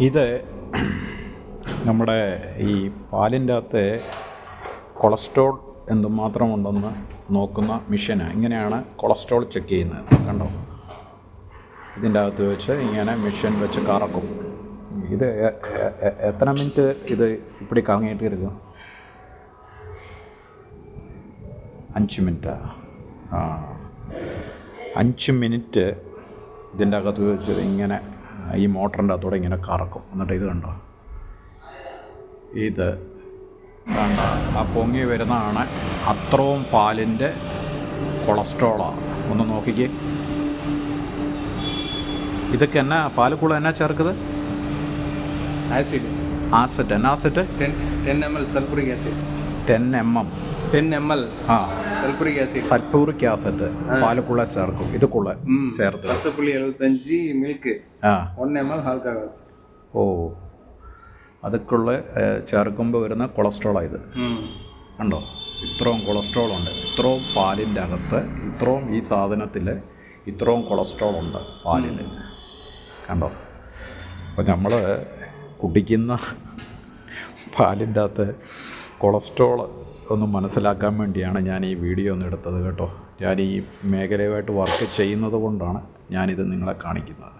ഇത് നമ്മുടെ ഈ പാലിന്റെ അകത്ത് കൊളസ്ട്രോൾ എന്തുമാത്രമുണ്ടെന്ന് നോക്കുന്ന മെഷീനാണ് ഇങ്ങനെയാണ് കൊളസ്ട്രോൾ ചെക്ക് ചെയ്യുന്നത്. കണ്ടോ? ഇതിന്റെ അകത്ത് വെച്ച് ഇങ്ങനെ മിഷൻ വെച്ച് കറക്കും. ഇത് എത്ര മിനിറ്റ് ഇത് ഇപ്പടി കറങ്ങിയിട്ട് ഇരിക്കും അഞ്ച് മിനിറ്റ്. ആ. അഞ്ച് മിനിറ്റ് ഇതിന്റെ അകത്ത് വെച്ച് ഇങ്ങനെ ഈ മോട്ടറിന്റെ അകത്തൂടെ ഇങ്ങനെ കറക്കും. എന്നിട്ട് ഇത് കണ്ടോ? ഇത് കണ്ട? ആ പൊങ്ങി വരുന്നതാണ് അത്രയും പാലിന്റെ കൊളസ്ട്രോളാണ് ഒന്ന് നോക്കിക്കേ. ഇതൊക്കെ എന്നാ കൂടെ എന്നാ ചേർക്കുന്നത്? ആസിഡ്. ആസിഡ്. എന്നാ ten 10 10 ml sulfuric acid. Ten M M. 10 ml ആ. സൾഫൂറിക് ആസിഡ് സൾഫൂറിക് ആസിഡ് പാലക്കുള്ള ചേർക്കും. ഇതുക്കുള്ള ചേർത്ത് പത്ത് എഴുപത്തഞ്ച് മിൽക്ക് ഓ. അതൊക്കെയുള്ള ചേർക്കുമ്പോൾ വരുന്ന കൊളസ്ട്രോളാണ് ഇത്. കണ്ടോ? ഇത്രയും കൊളസ്ട്രോൾ ഉണ്ട്. ഇത്രയും പാലിന്റെ അകത്ത് ഇത്രയും ഈ സാധനത്തിൽ ഇത്രയും കൊളസ്ട്രോൾ ഉണ്ട് പാലിൽ കണ്ടോ? അപ്പോൾ നമ്മൾ കുടിക്കുന്ന പാലിന്റെ അകത്ത് കൊളസ്ട്രോൾ ഒന്ന് മനസ്സിലാക്കാൻ വേണ്ടിയാണ് ഞാൻ ഈ വീഡിയോ ഒന്ന് എടുത്തത് കേട്ടോ. ഞാൻ ഈ മേഖലയുമായിട്ട് വർക്ക് ചെയ്യുന്നത് കൊണ്ടാണ് ഞാനിത് നിങ്ങളെ കാണിക്കുന്നത്.